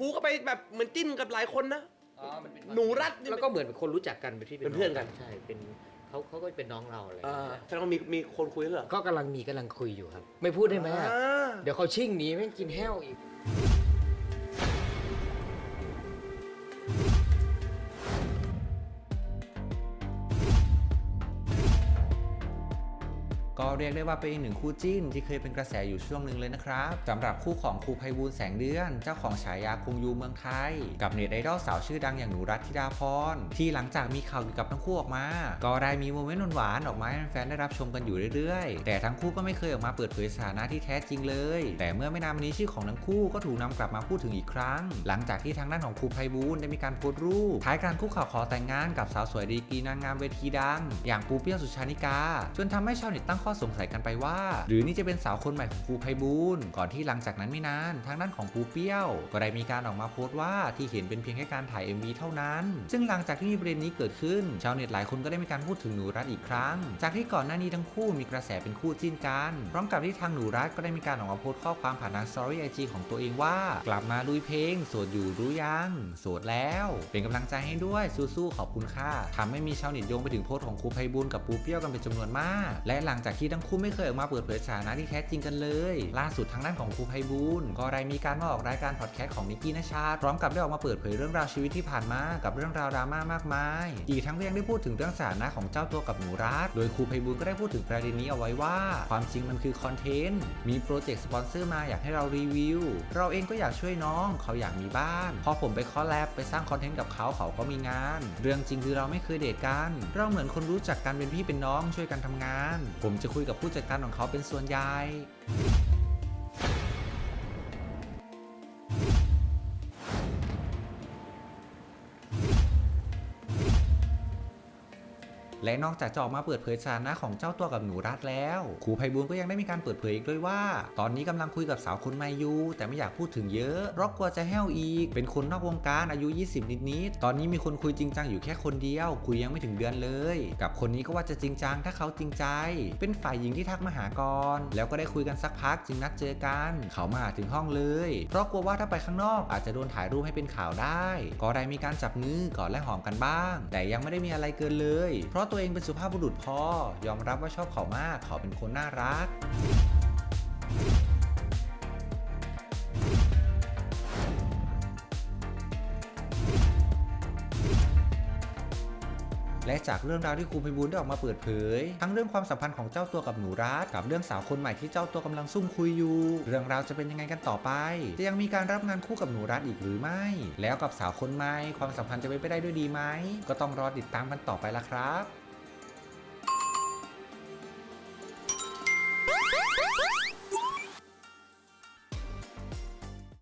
ครูก็ไปแบบเหมือนจิ้นกับหลายคนนะ อ๋อมันเป็นหนูรัดนี่แล้วก็เหมือนเป็นคนรู้จักกันเป็นพี่เป็นเพื่อนกัน ใช่เป็นเขาเขาก็เป็นน้องเราอะไรอย่างอ่าเงี้ยแสดงว่ามีมีคนคุยด้วยเหรอก็กำลังมีกำลังคุยอยู่ครับ ไม่พูดได้ไหมอะอ่า เดี๋ยวเขาชิ่งหนีไม่งกินแห้วอีก ก็เรียกได้ว่าเป็นอีกหนึ่งคู่จิ้นที่เคยเป็นกระแสอยู่ช่วงหนึ่งเลยนะครับสำหรับคู่ของครูไพบูลย์แสงเดือน เจ้าของฉายาคุงยูเมืองไทย กับเน็ตไอดอลสาวชื่อดังอย่างหนูรัตธิดาพรที่หลังจากมีข่าวเกี่ยวกับทั้งคู่ออกมา ก็ได้มีโมเมนต์หวานๆออกมาให้แฟนได้รับชมกันอยู่เรื่อยๆ แต่ทั้งคู่ก็ไม่เคยออกมาเปิดเผยสถานะที่แท้จริงเลย แต่เมื่อไม่นานมานี้ชื่อของทั้งคู่ก็ถูกนำกลับมาพูดถึงอีกครั้ง หลังจากที่ทางด้านของครูไพบูลย์ได้มีการโพสต์รูปท้ายการคุกเข่าขอแต่งงานกับสาวสวยดีกรีนางงามเวทีดัง อย่างปูเปี้ยวสุชานิกาจนทำให้ชาวเน็ตตั้งข้อสงสัยกันไปว่า หรือนี่จะเป็นสาวคนใหม่ของครูไพบูลก่อนที่หลังจากนั้นไม่นานทางด้านของปูเปี้ยว ก็ได้มีการออกมาโพสต์ว่าที่เห็นเป็นเพียงแค่การถ่าย MV เท่านั้น ซึ่งหลังจากที่มีประเด็นนี้เกิดขึ้น ชาวเน็ตหลายคนก็ได้มีการพูดถึงหนูรัตอีกครั้ง จากที่ก่อนหน้านี้ทั้งคู่มีกระแสเป็นคู่จิ้นกัน พร้อมกับที่ทางหนูรัตก็ได้มีการออกมาโพสต์ข้อความผ่านทางสตอรี่ไอจีของตัวเองว่า กลับมาลุยเพลงโสดอยู่รู้ยังโสดแล้ว เป็นกำลังใจให้ด้วยสู้ๆขอบคุณค่ะทำให้มีชาวเน็ตโยงไปถึงโพสต์ของครูไพบูลกับปูเปี้ยวกันเป็นจำนวนมาก และหลังจากที่ทั้งคู่ไม่เคยออกมาเปิดเผยสถานะที่แท้จริงกันเลย ล่าสุดทางด้านของครูไพบูลก็ได้มีการมาออกรายการพอดแคสต์ของนิกกี้นชาพร้อมกับได้ออกมาเปิดเผยเรื่องราวชีวิตที่ผ่านมากับเรื่องราวดราม่ามากมายอีกทั้งยังได้พูดถึงเรื่องสถานะของเจ้าตัวกับหนูรัตโดยครูไพบูลก็ได้พูดถึงประเด็นนี้เอาไว้ว่า ความจริงมันคือคอนเทนต์มีโปรเจกต์สปอนเซอร์มาอยากให้เรารีวิว เราเองก็อยากช่วยน้อง เขาอยากมีบ้าน พอผมไปคอลแลบไปสร้างคอนเทนต์กับเขาเขาก็มีงาน เรื่องจริงคือเราไม่เคยเดทกัน เราเหมือนคนรู้จักกันเป็นพี่เป็นน้องช่วยกันทำงาน ผมจะคุยกับผู้จัดการของเขาเป็นส่วนใหญ่ และนอกจากจะออกมาเปิดเผยสถานะของเจ้าตัวกับหนูรัตแล้วครูไพบูลก็ยังได้มีการเปิดเผยอีกด้วยว่า ตอนนี้กำลังคุยกับสาวคนใหม่อยู่แต่ไม่อยากพูดถึงเยอะเพราะกลัวจะแห้วอีก เป็นคนนอกวงการอายุ 20 นิดๆตอนนี้มีคนคุยจริงจังอยู่แค่คนเดียว คุยยังไม่ถึงเดือนเลย กับคนนี้ก็ว่าจะจริงจังถ้าเขาจริงใจ เป็นฝ่ายหญิงที่ทักมาหาก่อนแล้วก็ได้คุยกันสักพักจึงนัดเจอกัน เขามาหาถึงห้องเลย เพราะกลัวว่าถ้าไปข้างนอกอาจจะโดนถ่ายรูปให้เป็นข่าวได้ ก็ได้มีการจับมือกอดและหอมกันบ้าง แต่ยังไม่ได้มีอะไรเกินเลย เพราะตัวเองเป็นสุภาพบุรุษพอ ยอมรับว่าชอบเขามาก เขาเป็นคนน่ารัก และจากเรื่องราวที่ครูไพบูลได้ออกมาเปิดเผย ทั้งเรื่องความสัมพันธ์ของเจ้าตัวกับหนูรัตกับเรื่องสาวคนใหม่ที่เจ้าตัวกำลังซุ่มคุยอยู่ เรื่องราวจะเป็นยังไงกันต่อไป จะยังมีการรับงานคู่กับหนูรัตอีกหรือไม่ แล้วกับสาวคนใหม่ความสัมพันธ์จะเป็นไปได้ด้วยดีไหมก็ต้องรอติดตามกันต่อไปละครับ